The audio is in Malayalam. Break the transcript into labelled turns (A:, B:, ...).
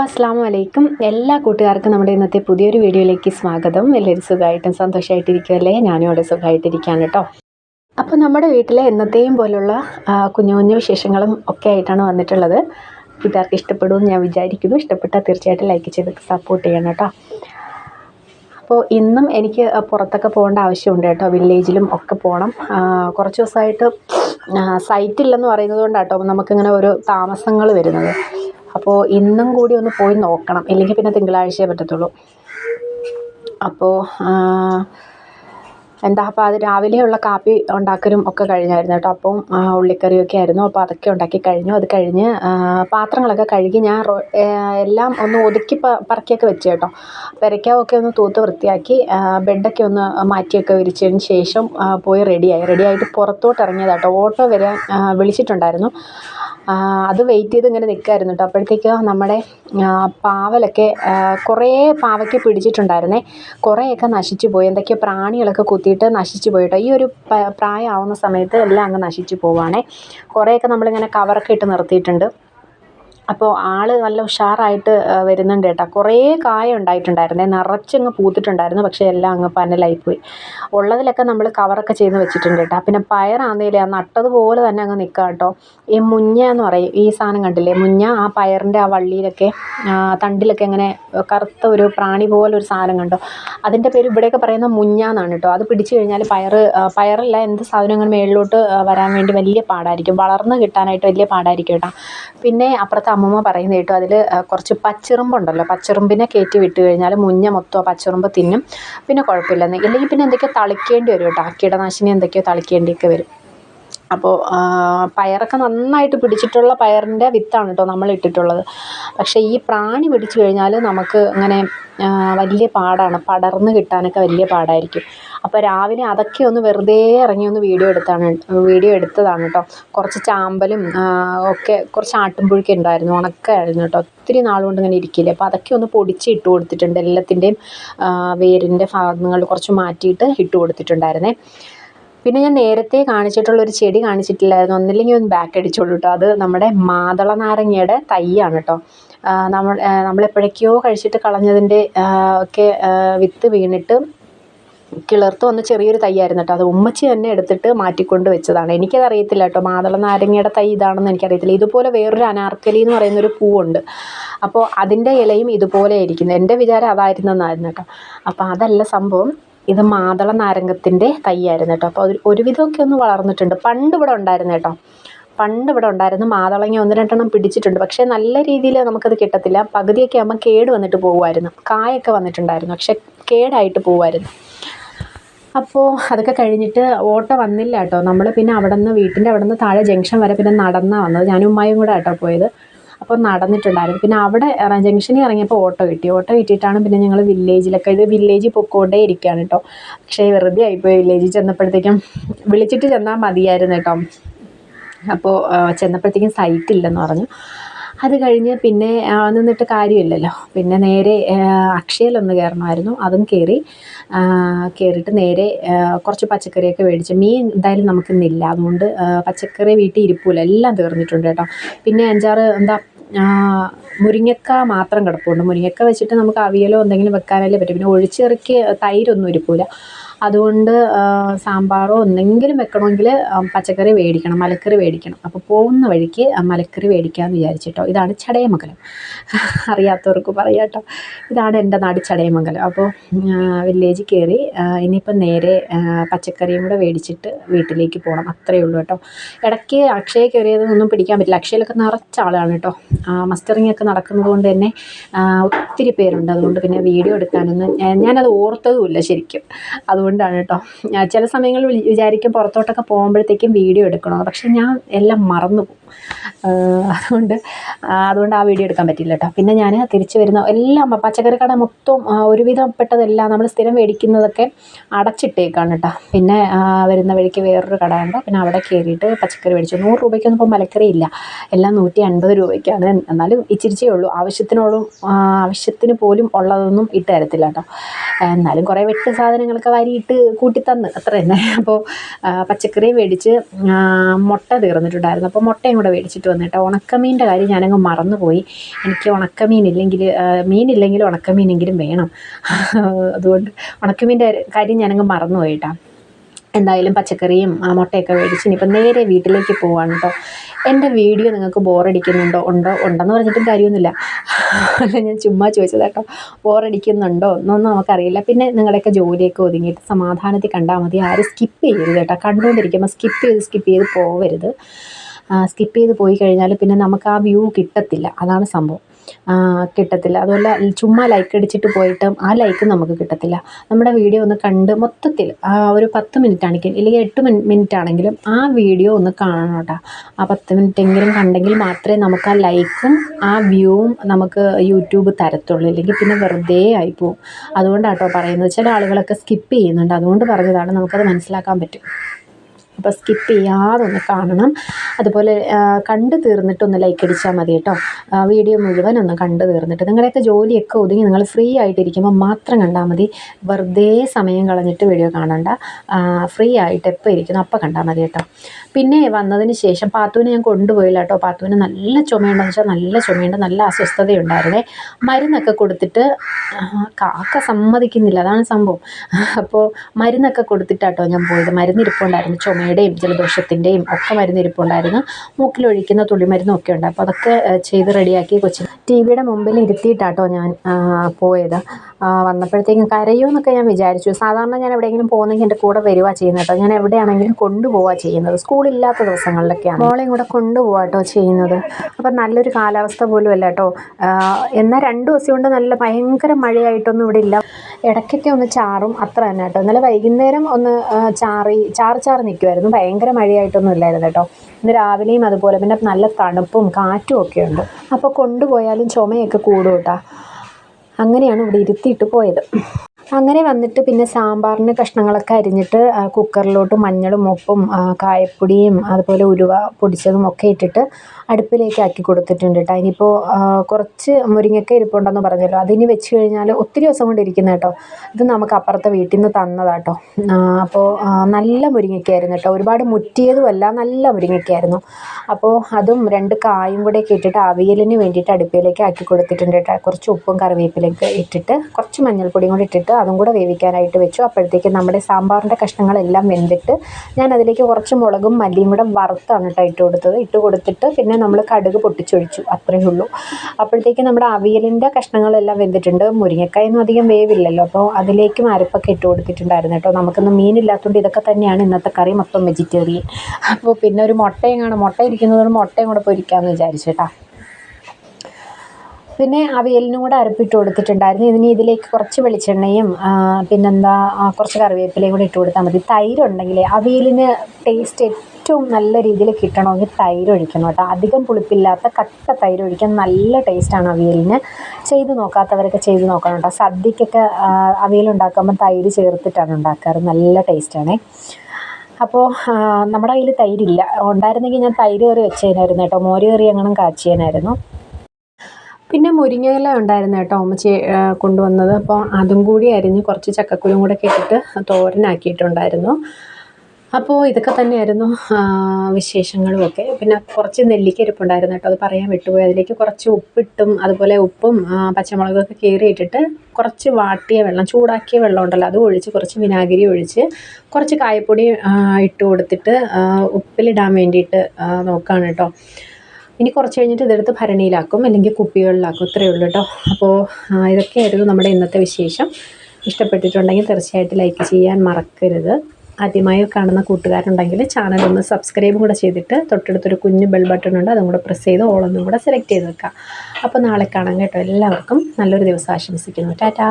A: അസ്സാം വലൈക്കും എല്ലാ കൂട്ടുകാർക്കും നമ്മുടെ ഇന്നത്തെ പുതിയൊരു വീഡിയോയിലേക്ക് സ്വാഗതം. എല്ലാവരും സുഖമായിട്ടും സന്തോഷമായിട്ടിരിക്കുമല്ലേ ഞാനും അവിടെ സുഖമായിട്ടിരിക്കുകയാണ് കേട്ടോ. അപ്പോൾ നമ്മുടെ വീട്ടിലെ എന്നത്തെയും പോലുള്ള കുഞ്ഞു കുഞ്ഞു വിശേഷങ്ങളും ഒക്കെ ആയിട്ടാണ് വന്നിട്ടുള്ളത്. കൂട്ടുകാർക്ക് ഇഷ്ടപ്പെടുമെന്ന് ഞാൻ വിചാരിക്കുന്നു. ഇഷ്ടപ്പെട്ടാൽ തീർച്ചയായിട്ടും ലൈക്ക് ചെയ്ത് സപ്പോർട്ട് ചെയ്യണം കേട്ടോ. അപ്പോൾ ഇന്നും എനിക്ക് പുറത്തൊക്കെ പോകേണ്ട ആവശ്യമുണ്ട് കേട്ടോ. വില്ലേജിലും ഒക്കെ പോകണം. കുറച്ച് ദിവസമായിട്ട് സൈറ്റ് ഇല്ലെന്ന് പറയുന്നത് കൊണ്ടാണ് കേട്ടോ നമുക്കിങ്ങനെ ഒരു താമസങ്ങൾ വരുന്നത്. അപ്പോൾ ഇന്നും കൂടി ഒന്ന് പോയി നോക്കണം. ഇല്ലെങ്കിൽ പിന്നെ തിങ്കളാഴ്ചയേ പറ്റത്തുള്ളൂ. അപ്പോൾ എന്താ അപ്പോൾ അത് രാവിലെയുള്ള കാപ്പി ഉണ്ടാക്കലും ഒക്കെ കഴിഞ്ഞായിരുന്നു കേട്ടോ. അപ്പം ഉള്ളിക്കറിയൊക്കെ ആയിരുന്നു. അപ്പോൾ അതൊക്കെ ഉണ്ടാക്കി കഴിഞ്ഞു. അത് കഴിഞ്ഞ് പാത്രങ്ങളൊക്കെ കഴുകി ഞാൻ എല്ലാം ഒന്ന് ഒതുക്കി പറക്കിയൊക്കെ വെച്ചു കേട്ടോ. പെരയ്ക്കാവൊക്കെ ഒന്ന് തൂത്ത് വൃത്തിയാക്കി ബെഡൊക്കെ ഒന്ന് മാറ്റിയൊക്കെ വിരിച്ചതിന് ശേഷം പോയി റെഡിയായി. റെഡിയായിട്ട് പുറത്തോട്ട് ഇറങ്ങിയതാട്ടോ. ഓട്ടോ വരെ വിളിച്ചിട്ടുണ്ടായിരുന്നു. അത് വെയിറ്റ് ചെയ്ത് ഇങ്ങനെ നിൽക്കുമായിരുന്നു കേട്ടോ അപ്പോഴത്തേക്ക് നമ്മുടെ പാവലൊക്കെ കുറേ പാവയ്ക്ക് പിടിച്ചിട്ടുണ്ടായിരുന്നേ. കുറേയൊക്കെ നശിച്ചു പോയി. എന്തൊക്കെയോ പ്രാണികളൊക്കെ കുത്തിയിട്ട് നശിച്ചു പോയി കേട്ടോ ഈ ഒരു പ്രായമാവുന്ന സമയത്ത് എല്ലാം അങ്ങ് നശിച്ചു പോവുകയാണേ കുറേയൊക്കെ നമ്മളിങ്ങനെ കവറൊക്കെ ഇട്ട് നിർത്തിയിട്ടുണ്ട്. അപ്പോൾ ആൾ നല്ല ഉഷാറായിട്ട് വരുന്നുണ്ട് കേട്ടോ. കുറേ കായ ഉണ്ടായിട്ടുണ്ടായിരുന്നേ. നിറച്ചങ്ങ് പൂത്തിട്ടുണ്ടായിരുന്നു. പക്ഷേ എല്ലാം അങ്ങ് പന്നലായിപ്പോയി ഉള്ളതിലൊക്കെ നമ്മൾ കവറൊക്കെ ചെയ്ത് വെച്ചിട്ടുണ്ട് കേട്ടോ. പിന്നെ പയറാന്നേലേ ആ നട്ടതുപോലെ തന്നെ അങ്ങ് നിൽക്കുക കേട്ടോ. ഈ മുഞ്ഞ എന്ന് പറയും ഈ സാധനം കണ്ടില്ലേ? മുഞ്ഞ ആ പയറിന്റെ ആ വള്ളിയിലൊക്കെ തണ്ടിലൊക്കെ ഇങ്ങനെ കറുത്ത ഒരു പ്രാണി പോലെ ഒരു സാധനം കണ്ടോ? അതിന്റെ പേര് ഇവിടെയൊക്കെ പറയുന്ന മുഞ്ഞ എന്നാണ് കേട്ടോ. അത് പിടിച്ചു കഴിഞ്ഞാൽ പയർ പയറല്ല എന്ത് സാധനങ്ങൾ മേളിലോട്ട് വരാൻ വേണ്ടി വലിയ പാടായിരിക്കും. വളർന്ന് കിട്ടാനായിട്ട് വലിയ പാടായിരിക്കും കേട്ടോ. പിന്നെ അപ്പുറത്തെ അമ്മൂമ്മ പറയുന്നത് കേട്ടു. അതിൽ കുറച്ച് പച്ചിറുമ്പുണ്ടല്ലോ. പച്ചിറുമ്പിനെ കയറ്റി വിട്ടു കഴിഞ്ഞാൽ മുഞ്ഞ മൊത്തം ആ പച്ചിറുമ്പ് തിന്നും. പിന്നെ കുഴപ്പമില്ലെന്ന് ഇല്ലെങ്കിൽ പിന്നെ എന്തൊക്കെയോ തളിക്കേണ്ടി വരും കേട്ടോ. കീടനാശിനി എന്തൊക്കെയോ തളിക്കേണ്ടിയൊക്കെ വരും. അപ്പോൾ പയറൊക്കെ നന്നായിട്ട് പിടിച്ചിട്ടുള്ള പയറിന്റെ വിത്താണ് കേട്ടോ നമ്മൾ ഇട്ടിട്ടുള്ളത്. പക്ഷേ ഈ പ്രാണി പിടിച്ചു കഴിഞ്ഞാൽ നമുക്ക് അങ്ങനെ വലിയ പാടാണ്. പടർന്ന് കിട്ടാനൊക്കെ വലിയ പാടായിരിക്കും. അപ്പോൾ രാവിലെ അതൊക്കെ ഒന്ന് വെറുതെ ഇറങ്ങി ഒന്ന് വീഡിയോ എടുത്താണ് വീഡിയോ എടുത്തതാണ് കേട്ടോ. കുറച്ച് ചാമ്പലും ഒക്കെ കുറച്ച് ആട്ടുംപുഴുക്ക ഉണ്ടായിരുന്നു. ഉണക്കമായിരുന്നു കേട്ടോ. ഒത്തിരി നാളുകൊണ്ട് ഇങ്ങനെ ഇരിക്കില്ലേ. അപ്പോൾ അതൊക്കെ ഒന്ന് പൊടിച്ച് ഇട്ട് കൊടുത്തിട്ടുണ്ട്. എല്ലാത്തിന്റെയും വേരിന്റെ ഭാഗങ്ങൾ കുറച്ച് മാറ്റിയിട്ട് ഇട്ട് കൊടുത്തിട്ടുണ്ടായിരുന്നേ. പിന്നെ ഞാൻ നേരത്തെ കാണിച്ചിട്ടുള്ള ഒരു ചെടി കാണിച്ചിട്ടില്ലായിരുന്നു. ഒന്നില്ലെങ്കിൽ ഒന്ന് ബാക്ക് അടിച്ചോളൂ കേട്ടോ അത് നമ്മുടെ മാതള നാരങ്ങയുടെ തൈയാണ് കേട്ടോ നമ്മൾ നമ്മളെപ്പോഴൊക്കെയോ കഴിച്ചിട്ട് കളഞ്ഞതിന്റെ ഒക്കെ വിത്ത് വീണിട്ട് കിളിർത്ത് വന്ന ചെറിയൊരു തൈയായിരുന്നു കേട്ടോ അത് ഉമ്മച്ചി തന്നെ എടുത്തിട്ട് മാറ്റിക്കൊണ്ട് വെച്ചതാണ്. എനിക്കത് അറിയത്തില്ല കേട്ടോ മാതള നാരങ്ങയുടെ തൈ ഇതാണെന്ന് എനിക്കറിയത്തില്ല. ഇതുപോലെ വേറൊരു അനാർക്കലി എന്ന് പറയുന്നൊരു പൂവുണ്ട്. അപ്പോൾ അതിന്റെ ഇലയും ഇതുപോലെ ആയിരിക്കുന്നു. എന്റെ വിചാരം അതായിരുന്നു എന്നായിരുന്നു കേട്ടോ അപ്പോൾ അതല്ല സംഭവം. ഇത് മാതള നാരങ്ങത്തിന്റെ തൈയായിരുന്നു കേട്ടോ. അപ്പോൾ ഒരു ഒരുവിധമൊക്കെ ഒന്ന് വളർന്നിട്ടുണ്ട്. പണ്ട് ഇവിടെ ഉണ്ടായിരുന്നു കേട്ടോ. പണ്ട് ഇവിടെ ഉണ്ടായിരുന്നു. മാതളങ്ങ ഒന്ന് രണ്ടെണ്ണം പിടിച്ചിട്ടുണ്ട്. പക്ഷേ നല്ല രീതിയിൽ നമുക്കത് കിട്ടത്തില്ല. പകുതിയൊക്കെ ആകുമ്പോൾ കേട് വന്നിട്ട് പോകുമായിരുന്നു. കായൊക്കെ വന്നിട്ടുണ്ടായിരുന്നു. പക്ഷെ കേടായിട്ട് പോകുമായിരുന്നു. അപ്പോൾ അതൊക്കെ കഴിഞ്ഞിട്ട് ഓട്ടോ വന്നില്ല കേട്ടോ. നമ്മൾ പിന്നെ അവിടെ നിന്ന് വീട്ടിന്റെ അവിടെ നിന്ന് താഴെ ജംഗ്ഷൻ വരെ പിന്നെ നടന്നാണ് വന്നത്. ഞാനും ഉമ്മായും കൂടെ കേട്ടോ പോയത്. അപ്പോൾ നടന്നിട്ടുണ്ടായിരുന്നു. പിന്നെ അവിടെ ജംഗ്ഷനിൽ ഇറങ്ങിയപ്പോൾ ഓട്ടോ കിട്ടി. ഓട്ടോ കിട്ടിയിട്ടാണ് പിന്നെ ഞങ്ങൾ വില്ലേജിലൊക്കെ ഇത് വില്ലേജിൽ പൊക്കോണ്ടേ ഇരിക്കുകയാണ് കേട്ടോ പക്ഷേ വെറുതെ ആയിപ്പോയി വില്ലേജിൽ ചെന്നപ്പോഴത്തേക്കും വിളിച്ചിട്ട് ചെന്നാൽ മതിയായിരുന്നു കേട്ടോ അപ്പോൾ ചെന്നപ്പോഴത്തേക്കും സൈറ്റ് ഇല്ലെന്ന് പറഞ്ഞു. അത് കഴിഞ്ഞ് പിന്നെ നിന്നിട്ട് കാര്യമില്ലല്ലോ. പിന്നെ നേരെ അക്ഷയയിലൊന്ന് കയറണമായിരുന്നു. അതും കയറി കയറിയിട്ട് നേരെ കുറച്ച് പച്ചക്കറിയൊക്കെ മേടിച്ചു. മീൻ എന്തായാലും നമുക്കിന്നില്ല അതുകൊണ്ട് പച്ചക്കറി വീട്ടിൽ ഇരിപ്പില്ല എല്ലാം തീർന്നിട്ടുണ്ട് കേട്ടോ പിന്നെ അഞ്ചാറ് എന്താ മുരിങ്ങക്ക മാത്രം കിടപ്പുണ്ട്. മുരിങ്ങക്ക വെച്ചിട്ട് നമുക്ക് അവിയലോ എന്തെങ്കിലും വെക്കാനല്ലേ പറ്റൂ. പിന്നെ ഒഴിച്ചിറക്കി തൈരൊന്നും ഇരിപ്പില്ല അതുകൊണ്ട് സാമ്പാറോ എന്തെങ്കിലും വെക്കണമെങ്കിൽ പച്ചക്കറി മേടിക്കണം മലക്കറി മേടിക്കണം അപ്പോൾ പോകുന്ന വഴിക്ക് മലക്കറി മേടിക്കാമെന്ന് വിചാരിച്ചിട്ടോ. ഇതാണ് ചടയമംഗലം. അറിയാത്തവർക്ക് പറയാം കേട്ടോ ഇതാണ് എന്റെ നാട് ചടയമംഗലം. അപ്പോൾ വില്ലേജിൽ കയറി ഇനിയിപ്പം നേരെ പച്ചക്കറിയും കൂടെ മേടിച്ചിട്ട് വീട്ടിലേക്ക് പോകണം. അത്രയേ ഉള്ളൂ കേട്ടോ. ഇടയ്ക്ക് അക്ഷയ കയറിയതൊന്നും പിടിക്കാൻ പറ്റില്ല. അക്ഷയയിലൊക്കെ നിറച്ച ആളാണ് കേട്ടോ. മസ്റ്ററിങ് ഒക്കെ നടക്കുന്നത് കൊണ്ട് തന്നെ ഒത്തിരി പേരുണ്ട്. അതുകൊണ്ട് പിന്നെ വീഡിയോ എടുക്കാനൊന്നും ഞാനത് ഓർത്തതുമില്ല ശരിക്കും. അതുകൊണ്ടാണ് കേട്ടോ. ചില സമയങ്ങളിൽ വിചാരിക്കും പുറത്തോട്ടൊക്കെ പോകുമ്പോഴത്തേക്കും വീഡിയോ എടുക്കണോ പക്ഷെ ഞാൻ എല്ലാം മറന്നു പോകും. അതുകൊണ്ട് അതുകൊണ്ട് ആ വീഡിയോ എടുക്കാൻ പറ്റില്ല കേട്ടോ. പിന്നെ ഞാൻ തിരിച്ചു വരുന്ന എല്ലാം പച്ചക്കറി കട മൊത്തം ഒരുവിധം ഒരുവിധപ്പെട്ടതെല്ലാം നമ്മൾ സ്ഥിരം മേടിക്കുന്നതൊക്കെ അടച്ചിട്ടേക്കാണ് കേട്ടോ. പിന്നെ വരുന്ന വഴിക്ക് വേറൊരു കട ഉണ്ട് പിന്നെ അവിടെ കയറിയിട്ട് പച്ചക്കറി മേടിച്ചു. നൂറ് രൂപയ്ക്കൊന്നും ഇപ്പോൾ മലക്കറി ഇല്ല. എല്ലാം നൂറ്റി അൻപത് രൂപയ്ക്കാണ്. എന്നാലും ഇച്ചിരിച്ചേ ഉള്ളൂ. ആവശ്യത്തിനോളും ആവശ്യത്തിന് പോലും ഉള്ളതൊന്നും ഇട്ട് തരത്തില്ല കേട്ടോ. എന്നാലും കുറേ വെട്ട് സാധനങ്ങളൊക്കെ വാരി ഇട്ട് കൂട്ടിത്തന്ന് അത്ര തന്നെ. അപ്പോൾ പച്ചക്കറി മേടിച്ച് മുട്ട തീർന്നിട്ടുണ്ടായിരുന്നു. അപ്പോൾ മുട്ടയും കൂടെ മേടിച്ചിട്ട് വന്നിട്ട് ഉണക്കമീന്റെ കാര്യം ഞാനങ്ങ് മറന്നുപോയി. എനിക്ക് ഉണക്കമീൻ ഇല്ലെങ്കിൽ മീനില്ലെങ്കിൽ ഉണക്കമീനെങ്കിലും വേണം. അതുകൊണ്ട് ഉണക്കമീന്റെ കാര്യം ഞാനങ്ങ് മറന്നുപോയി കേട്ടോ എന്തായാലും പച്ചക്കറിയും മുട്ടയൊക്കെ മേടിച്ച് ഇനിയിപ്പോൾ നേരെ വീട്ടിലേക്ക് പോവാണ് കേട്ടോ എന്റെ വീഡിയോ നിങ്ങൾക്ക് ബോറടിക്കുന്നുണ്ടോ ഉണ്ടോ? ഉണ്ടെന്ന് പറഞ്ഞിട്ടും കാര്യമൊന്നുമില്ല. അല്ല ഞാൻ ചുമ്മാ ചോദിച്ചത് ബോറടിക്കുന്നുണ്ടോ എന്നൊന്നും നമുക്കറിയില്ല. പിന്നെ നിങ്ങളുടെയൊക്കെ ജോലിയൊക്കെ ഒതുങ്ങിയിട്ട് സമാധാനത്തിൽ കണ്ടാൽ മതി. ആരും സ്കിപ്പ് ചെയ്യരുത് കേട്ടോ. കണ്ടുകൊണ്ടിരിക്കുമ്പോൾ സ്കിപ്പ് ചെയ്ത് സ്കിപ്പ് ചെയ്ത് പോവരുത്. സ്കിപ്പ് ചെയ്ത് പോയി കഴിഞ്ഞാൽ പിന്നെ നമുക്ക് ആ വ്യൂ കിട്ടത്തില്ല. അതാണ് സംഭവം. കിട്ടത്തില്ല. അതുപോലെ ചുമ്മാ ലൈക്ക് അടിച്ചിട്ട് പോയിട്ടും ആ ലൈക്ക് നമുക്ക് കിട്ടത്തില്ല. നമ്മുടെ വീഡിയോ ഒന്ന് കണ്ട് മൊത്തത്തിൽ ആ ഒരു പത്ത് മിനിറ്റ് ആണെങ്കിലും ഇല്ലെങ്കിൽ എട്ട് മിനിറ്റ് ആണെങ്കിലും ആ വീഡിയോ ഒന്ന് കാണണം കേട്ടോ. ആ പത്ത് മിനിറ്റ് എങ്കിലും കണ്ടെങ്കിൽ മാത്രമേ നമുക്ക് ആ ലൈക്കും ആ വ്യൂവും നമുക്ക് യൂട്യൂബ് തരത്തുള്ളൂ. ഇല്ലെങ്കിൽ പിന്നെ വെറുതെ ആയിപ്പോവും അതുകൊണ്ടാട്ടോ പറയുന്നത്. ചില ആളുകളൊക്കെ സ്കിപ്പ് ചെയ്യുന്നുണ്ട്. അതുകൊണ്ട് പറഞ്ഞതാണ് നമുക്കത് മനസ്സിലാക്കാൻ പറ്റും. അപ്പോൾ സ്കിപ്പ് ചെയ്യാതെ ഒന്ന് കാണണം. അതുപോലെ കണ്ടു തീർന്നിട്ടൊന്ന് ലൈക്ക് അടിച്ചാൽ മതി കേട്ടോ. വീഡിയോ മുഴുവൻ ഒന്ന് കണ്ടു തീർന്നിട്ട്. നിങ്ങളുടെയൊക്കെ ജോലിയൊക്കെ ഒതുങ്ങി നിങ്ങൾ ഫ്രീ ആയിട്ടിരിക്കുമ്പോൾ മാത്രം കണ്ടാൽ മതി. വെറുതെ സമയം കളഞ്ഞിട്ട് വീഡിയോ കാണണ്ട. ഫ്രീ ആയിട്ട് എപ്പോൾ ഇരിക്കുന്നു അപ്പോൾ കണ്ടാൽ മതി കേട്ടോ. പിന്നെ വന്നതിന് ശേഷം പാത്തുവിനെ ഞാൻ കൊണ്ടുപോയില്ല കേട്ടോ. പാത്തുവിന് നല്ല ചുമയുണ്ടെന്ന് വെച്ചാൽ നല്ല ചുമയുണ്ട് നല്ല അസ്വസ്ഥതയുണ്ടായിരുന്നേ. മരുന്നൊക്കെ കൊടുത്തിട്ട് കാക്ക സമ്മതിക്കുന്നില്ല. അതാണ് സംഭവം. അപ്പോൾ മരുന്നൊക്കെ കൊടുത്തിട്ടാട്ടോ ഞാൻ പോയത്. മരുന്നിരിപ്പുണ്ടായിരുന്നു. ചുമയുടെയും ജലദോഷത്തിന്റെയും ഒക്കെ മരുന്നിരിപ്പുണ്ടായിരുന്നു. മൂക്കിലൊഴിക്കുന്ന തുള്ളിമരുന്നും ഒക്കെ ഉണ്ട്. അപ്പോൾ അതൊക്കെ ചെയ്ത് റെഡിയാക്കി കൊച്ചു ടി വിയുടെ മുമ്പിൽ ഇരുത്തിയിട്ടാട്ടോ ഞാൻ പോയത്. വന്നപ്പോഴത്തേക്കും കരയുമെന്നൊക്കെ ഞാൻ വിചാരിച്ചു. സാധാരണ ഞാൻ എവിടെയെങ്കിലും പോകുന്നെങ്കിൽ എന്റെ കൂടെ വരിക ചെയ്യുന്നത്. ഞാൻ എവിടെയാണെങ്കിലും കൊണ്ടുപോവുക ചെയ്യുന്നത്. സ്കൂളില്ലാത്ത ദിവസങ്ങളിലൊക്കെയാണ് മോളെയും കൂടെ കൊണ്ടുപോവാട്ടോ ചെയ്യുന്നത്. അപ്പം നല്ലൊരു കാലാവസ്ഥ പോലും അല്ല കേട്ടോ എന്നാൽ രണ്ട് ദിവസം കൊണ്ട് നല്ല ഭയങ്കര മഴയായിട്ടൊന്നും ഇവിടെ ഇല്ല. ഇടയ്ക്കൊക്കെ ഒന്ന് ചാറും അത്ര തന്നെ കേട്ടോ ഇന്നലെ വൈകുന്നേരം ഒന്ന് ചാറി ചാറ് ചാറ് നിൽക്കുമായിരുന്നു ഭയങ്കര മഴയായിട്ടൊന്നും ഇല്ലായിരുന്നു കേട്ടോ ഇന്ന് രാവിലെയും അതുപോലെ പിന്നെ നല്ല തണുപ്പും കാറ്റും ഒക്കെ ഉണ്ട്. അപ്പോൾ കൊണ്ടുപോയാലും ചുമയൊക്കെ കൂടും കേട്ടോ അങ്ങനെയാണ് ഇവിടെ ഇരുത്തിയിട്ട് പോയത്. അങ്ങനെ വന്നിട്ട് പിന്നെ സാമ്പാറിന് കഷ്ണങ്ങളൊക്കെ അരിഞ്ഞിട്ട് കുക്കറിലോട്ട് മഞ്ഞളും ഉപ്പും കായപ്പൊടിയും അതുപോലെ ഉലുവ പൊടിച്ചതും ഒക്കെ ഇട്ടിട്ട് അടുപ്പിലേക്ക് ആക്കി കൊടുത്തിട്ടുണ്ട് കേട്ടോ ഇനിയിപ്പോൾ കുറച്ച് മുരിങ്ങക്ക ഇരിപ്പുണ്ടെന്ന് പറഞ്ഞല്ലോ. അതിനി വെച്ച് കഴിഞ്ഞാൽ ഒത്തിരി ദിവസം കൊണ്ട് കേട്ടോ ഇത് നമുക്ക് അപ്പുറത്തെ വീട്ടിൽ നിന്ന് തന്നതാട്ടോ അപ്പോൾ നല്ല മുരിങ്ങയ്ക്കായിരുന്നു കേട്ടോ ഒരുപാട് മുറ്റിയതുമല്ല നല്ല മുരിങ്ങയ്ക്കായിരുന്നു. അപ്പോൾ അതും രണ്ട് കായും കൂടെ ഒക്കെ ഇട്ടിട്ട് അവിയലിന് വേണ്ടിയിട്ട് അടുപ്പിലേക്ക് ആക്കി കൊടുത്തിട്ടുണ്ട് കേട്ടോ കുറച്ച് ഉപ്പും കറിവേപ്പിലേക്ക് ഇട്ടിട്ട് കുറച്ച് മഞ്ഞൾപ്പൊടിയും കൂടി ഇട്ടിട്ട് അതും കൂടെ വേവിക്കാനായിട്ട് വെച്ചു. അപ്പോഴത്തേക്ക് നമ്മുടെ സാമ്പാറിന്റെ കഷ്ണങ്ങളെല്ലാം വെന്തിട്ട് ഞാൻ അതിലേക്ക് കുറച്ച് മുളകും മല്ലിയും കൂടെ വറുത്താണ് കേട്ടോ ഇട്ട് കൊടുത്തത്. ഇട്ട് കൊടുത്തിട്ട് പിന്നെ നമ്മൾ കടുക് പൊട്ടിച്ചൊഴിച്ചു. അത്രയേ ഉള്ളൂ. അപ്പോഴത്തേക്ക് നമ്മുടെ അവിയലിന്റെ കഷ്ണങ്ങളെല്ലാം വെന്തിട്ടുണ്ട്. മുരിങ്ങക്കായൊന്നും അധികം വേവില്ലല്ലോ. അപ്പോൾ അതിലേക്കും അരപ്പൊക്കെ ഇട്ട് കൊടുത്തിട്ടുണ്ടായിരുന്നു കേട്ടോ. നമുക്കിന്ന് മീനില്ലാത്തതുകൊണ്ട് ഇതൊക്കെ തന്നെയാണ് ഇന്നത്തെ കറി മൊത്തം വെജിറ്റേറിയൻ. അപ്പോൾ പിന്നെ ഒരു മുട്ടയും കാണും മുട്ട ഇരിക്കുന്നതുകൊണ്ട് മുട്ടയും കൂടെ പൊരിക്കാമെന്ന് വിചാരിച്ചു കേട്ടോ. പിന്നെ അവിയലിനും കൂടെ അരപ്പിട്ട് കൊടുത്തിട്ടുണ്ടായിരുന്നു. ഇതിന് ഇതിലേക്ക് കുറച്ച് വെളിച്ചെണ്ണയും പിന്നെന്താ കുറച്ച് കറിവേപ്പിലയും കൂടെ ഇട്ട് കൊടുത്താൽ മതി. തൈരുണ്ടെങ്കിൽ അവിയലിന് ടേസ്റ്റ് ഏറ്റവും നല്ല രീതിയിൽ കിട്ടണമെങ്കിൽ തൈര് ഒഴിക്കണം കേട്ടോ. അധികം പുളിപ്പില്ലാത്ത കട്ട തൈര് ഒഴിക്കാൻ നല്ല ടേസ്റ്റാണ് അവിയലിന് ചെയ്ത് നോക്കാത്തവരൊക്കെ ചെയ്ത് നോക്കണം കേട്ടോ. സദ്യക്കൊക്കെ അവിയൽ അവിയലുണ്ടാക്കുമ്പോൾ തൈര് ചേർത്തിട്ടാണ് ഉണ്ടാക്കാറ്. നല്ല ടേസ്റ്റാണേ അപ്പോൾ നമ്മുടെ കയ്യിൽ തൈരില്ല. ഉണ്ടായിരുന്നെങ്കിൽ ഞാൻ തൈര് കറി വെച്ചേനായിരുന്നു കേട്ടോ. മോര് കറി അങ്ങനെ കാച്ചിയനായിരുന്നു. പിന്നെ മുരിങ്ങയില ഉണ്ടായിരുന്നു കേട്ടോ അമ്മച്ചി കൊണ്ടുവന്നത്. അപ്പോൾ അതും കൂടി അരിഞ്ഞ് കുറച്ച് ചക്കക്കുരും കൂടെ ഒക്കെ തോരനാക്കിയിട്ടുണ്ടായിരുന്നു. അപ്പോൾ ഇതൊക്കെ തന്നെയായിരുന്നു വിശേഷങ്ങളുമൊക്കെ പിന്നെ കുറച്ച് നെല്ലിക്കരിപ്പുണ്ടായിരുന്നു കേട്ടോ. അത് പറയാൻ വിട്ടുപോയി. അതിലേക്ക് കുറച്ച് ഉപ്പിട്ടും അതുപോലെ ഉപ്പും പച്ചമുളകൊക്കെ കീറിയിട്ടിട്ട് കുറച്ച് വാട്ടിയ വെള്ളം ചൂടാക്കിയ വെള്ളം ഉണ്ടല്ലോ അത് ഒഴിച്ച് കുറച്ച് വിനാഗിരി ഒഴിച്ച് കുറച്ച് കായപ്പൊടി ഇട്ട് കൊടുത്തിട്ട് ഉപ്പിലിടാൻ വേണ്ടിയിട്ട് നോക്കുകയാണ് കേട്ടോ. ഇനി കുറച്ച് കഴിഞ്ഞിട്ട് ഇതെടുത്ത് ഭരണിയിലാക്കും അല്ലെങ്കിൽ കുപ്പികളിലാക്കും. ഇത്രയേ ഉള്ളൂ കേട്ടോ. അപ്പോൾ ഇതൊക്കെയായിരുന്നു നമ്മുടെ ഇന്നത്തെ വിശേഷം. ഇഷ്ടപ്പെട്ടിട്ടുണ്ടെങ്കിൽ തീർച്ചയായിട്ടും ലൈക്ക് ചെയ്യാൻ മറക്കരുത്. ആദ്യമായി കാണുന്ന കൂട്ടുകാരുണ്ടെങ്കിൽ ചാനൽ ഒന്ന് സബ്സ്ക്രൈബ് കൂടെ ചെയ്തിട്ട് തൊട്ടടുത്തൊരു കുഞ്ഞ് ബെൽ ബട്ടൺ ഉണ്ട് അതും കൂടെ പ്രസ് ചെയ്ത് ഓളൊന്നും കൂടെ സെലക്ട് ചെയ്ത് വെക്കുക. അപ്പോൾ നാളെ കാണാം കേട്ടോ. എല്ലാവർക്കും നല്ലൊരു ദിവസം ആശംസിക്കുന്നു. ടാറ്റാ.